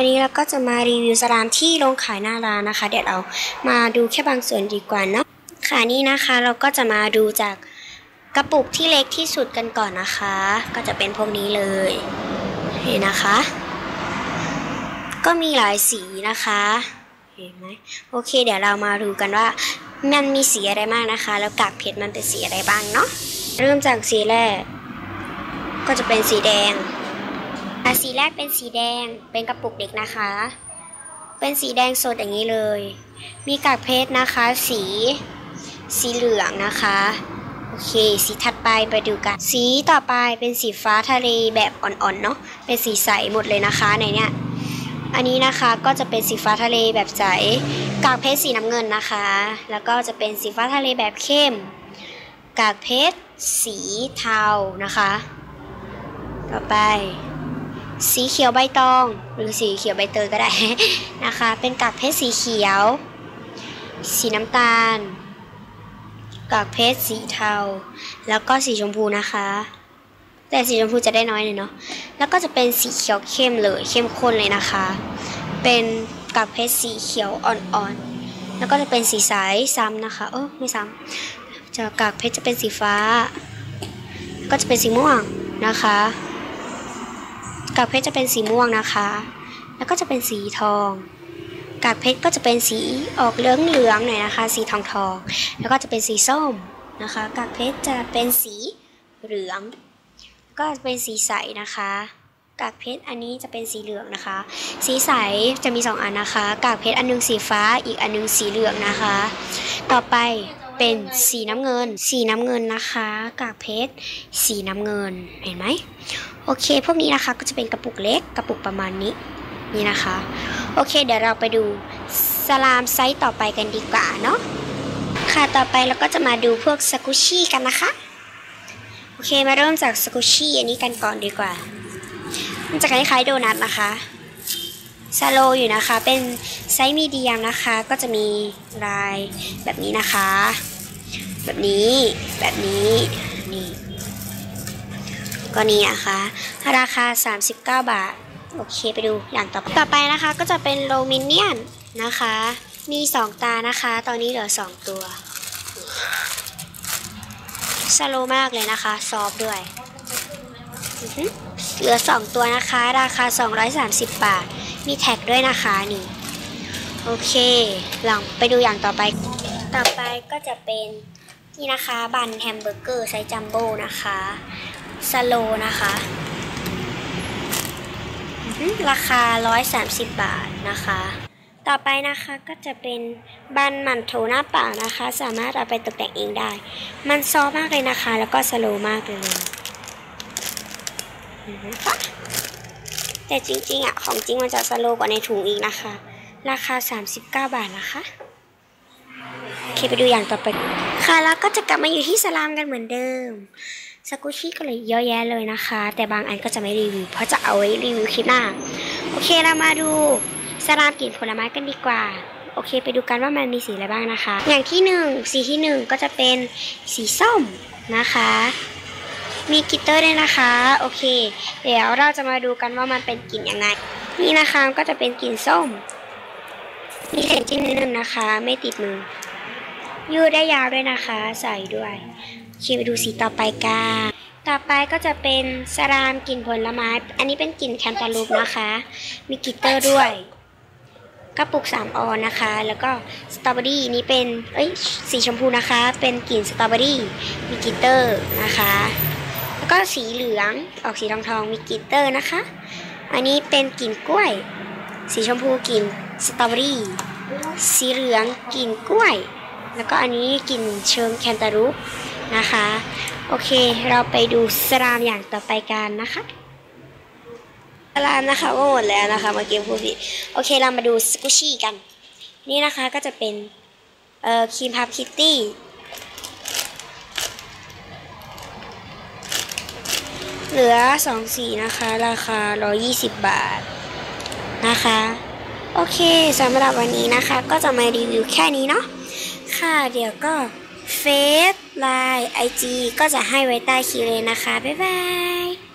วันนี้เราก็จะมารีวิวสลามที่ลงขายหน้าร้านนะคะ เดี๋ยวเรามาดูแค่บางส่วนดีกว่าเนาะค่ะนี่นะคะเราก็จะมาดูจากกระปุกที่เล็กที่สุดกันก่อนนะคะ ก็จะเป็นพวกนี้เลยนี่นะคะ ก็มีหลายสีนะคะเห็นไหมโอเค เดี๋ยวเรามาดูกันว่ามันมีสีอะไรบ้างนะคะ แล้วกากเพชรมันเป็นสีอะไรบ้างเนาะเริ่มจากสีแรก ก็จะเป็นสีแดง อะสีแรกเป็นสีแดงเป็นกระปุกเด็กนะคะ เป็นสีแดงสดอย่างนี้เลย มีกากเพชรนะคะ สี สีเหลืองนะคะโอเค สีถัดไปไปดูกัน สีต่อไปเป็นสีฟ้าทะเลแบบอ่อนๆเนาะเป็นสีใสหมดเลยนะคะในเนี้ยอันนี้นะคะก็จะเป็นสีฟ้าทะเลแบบใสกากเพชรสีน้ำเงินนะคะ แล้วก็จะเป็นสีฟ้าทะเลแบบเข้ม กากเพชรสีเทานะคะ ต่อไป สีเขียวใบตอง หรือสีเขียวใบเตยก็ได้นะคะ เป็นกากเพชรสีเขียว สีน้ำตาล กากเพชรสีเทา แล้วก็สีชมพูนะคะ แต่สีชมพูจะได้น้อยหน่อยเนาะแล้วก็จะเป็นสีเขียวเข้มเลยเข้มข้นเลยนะคะ เป็นกากเพชรสีเขียวอ่อนๆแล้วก็จะเป็นสีใสซ้ำนะคะเออไม่ซ้ำจะกากเพชรจะเป็นสีฟ้า ก็จะเป็นสีม่วงนะคะ กากเพชรจะเป็นสีม่วงนะคะ แล้วก็จะเป็นสีทอง กากเพชรก็จะเป็นสีออกเหลืองเหลืองๆหน่อยนะคะ สีทองทอง แล้วก็จะเป็นสีส้มนะคะ กากเพชรจะเป็นสีเหลือง ก็เป็นสีใสนะคะ กากเพชรอันนี้จะเป็นสีเหลืองนะคะ สีใสจะมีสองอันนะคะ กากเพชรอันหนึงสีฟ้า อีกอันหนึงสีเหลืองนะคะ ต่อไป เป็นสีน้ำเงิน สีน้ำเงินนะคะ กากเพชร สีน้ำเงิน เห็นไหม โอเค พวกนี้นะคะก็จะเป็นกระปุกเล็ก กระปุกประมาณนี้ นี่นะคะ โอเค เดี๋ยวเราไปดูสลามไซส์ต่อไปกันดีกว่าเนาะ ค่ะ ต่อไปเราก็จะมาดูพวกสกุชี่กันนะคะ โอเค มาเริ่มจากสกุชี่อันนี้กันก่อนดีกว่า มันจะคล้ายๆโดนัทนะคะ ซาโลอยู่นะคะ เป็นไซส์มีเดียมนะคะ ก็จะมีลายแบบนี้นะคะ แบบนี้ แบบนี้ นี่ ก็นี่นะคะ ราคา 39 บาท โอเคไปดูอย่างต่อไป ต่อไปนะคะก็จะเป็นโลมิเนียนนะคะ มี 2 ตานะคะ ตอนนี้เหลือ 2 ตัวสโลมากเลยนะคะ ซอฟด้วย เหลือ 2 ตัวนะคะ ราคา 230 บาท มีแท็กด้วยนะคะนี่ โอเคลองไปดูอย่างต่อไป ต่อไปก็จะเป็นนี่นะคะบันแฮมเบอร์เกอร์ไซส์จัมโบ้นะคะสโลนะคะราคา 130 บาทนะคะ ต่อไปนะคะก็จะเป็นบันหมันโถหน้าเปล่านะคะ สามารถเอาไปตกแต่งเองได้ มันซอฟมากเลยนะคะ แล้วก็สโลมากเลยนะคะ แต่จริงๆอะของจริงมันจะสโลกว่าในถุงอีกนะคะ ราคา 39 บาทนะคะโอเคไปดูอย่างต่อไป ค่ะแล้วก็จะกลับมาอยู่ที่สลามกันเหมือนเดิมสกุชี่ก็เลยเยอะแยะเลยนะคะ แต่บางอันก็จะไม่รีวิว เพราะจะเอาไว้รีวิวคลิปหน้า โอเคเรามาดูสลามกลิ่นผลไม้กันดีกว่า โอเค ไปดูกันว่ามันมีสีอะไรบ้างนะคะ อย่างที่หนึ่งสีที่หนึ่งก็จะเป็นสีส้มนะคะ มีกิตเตอร์ด้วยนะคะ โอเค เดี๋ยวเราจะมาดูกันว่ามันเป็นกลิ่นยังไง นี่นะคะก็จะเป็นกลิ่นส้ม มีเศษชิ้นนิดนึงนะคะ ไม่ติดมือ ยืดได้ยาวด้วยนะคะ ใส่ด้วยโอเคไปดูสีต่อไปกันต่อไปก็จะเป็นสรามกลิ่นผลไม้ อันนี้เป็นกลิ่นแคนตาลูปนะคะ มีกิตเตอร์ด้วยกระปุก3ออนนะคะ แล้วก็สตรอเบอรี่นี้เป็น เอ้ย สีชมพูนะคะ เป็นกลิ่นสตรอเบอรี่ มีกิตเตอร์นะคะ ก็สีเหลืองออกสีทองทองมีกลิตเตอร์นะคะ อันนี้เป็นกลิ่นกล้วย สีชมพูกลิ่นสตรอเบอรี่สีเหลืองกลิ่นกล้วย แล้วก็อันนี้กลิ่นเชิงแคนตาลูปนะคะ โอเคเราไปดูสลามอย่างต่อไปกันนะคะสลามนะคะก็หมดแล้วนะคะเมื่อกี้พูดผิดโอเคเรามาดูสกุชี่กัน นี่นะคะก็จะเป็นเอ่อครีมพับคิตตี้ เหลือสองสีนะคะ ราคา 120 บาทนะคะ โอเคสำหรับวันนี้นะคะ ก็จะมารีวิวแค่นี้เนาะค่ะเดี๋ยวก็เฟซไลน์ไอจีก็จะให้ไว้ใต้คลิปเลยนะคะ บ๊ายบาย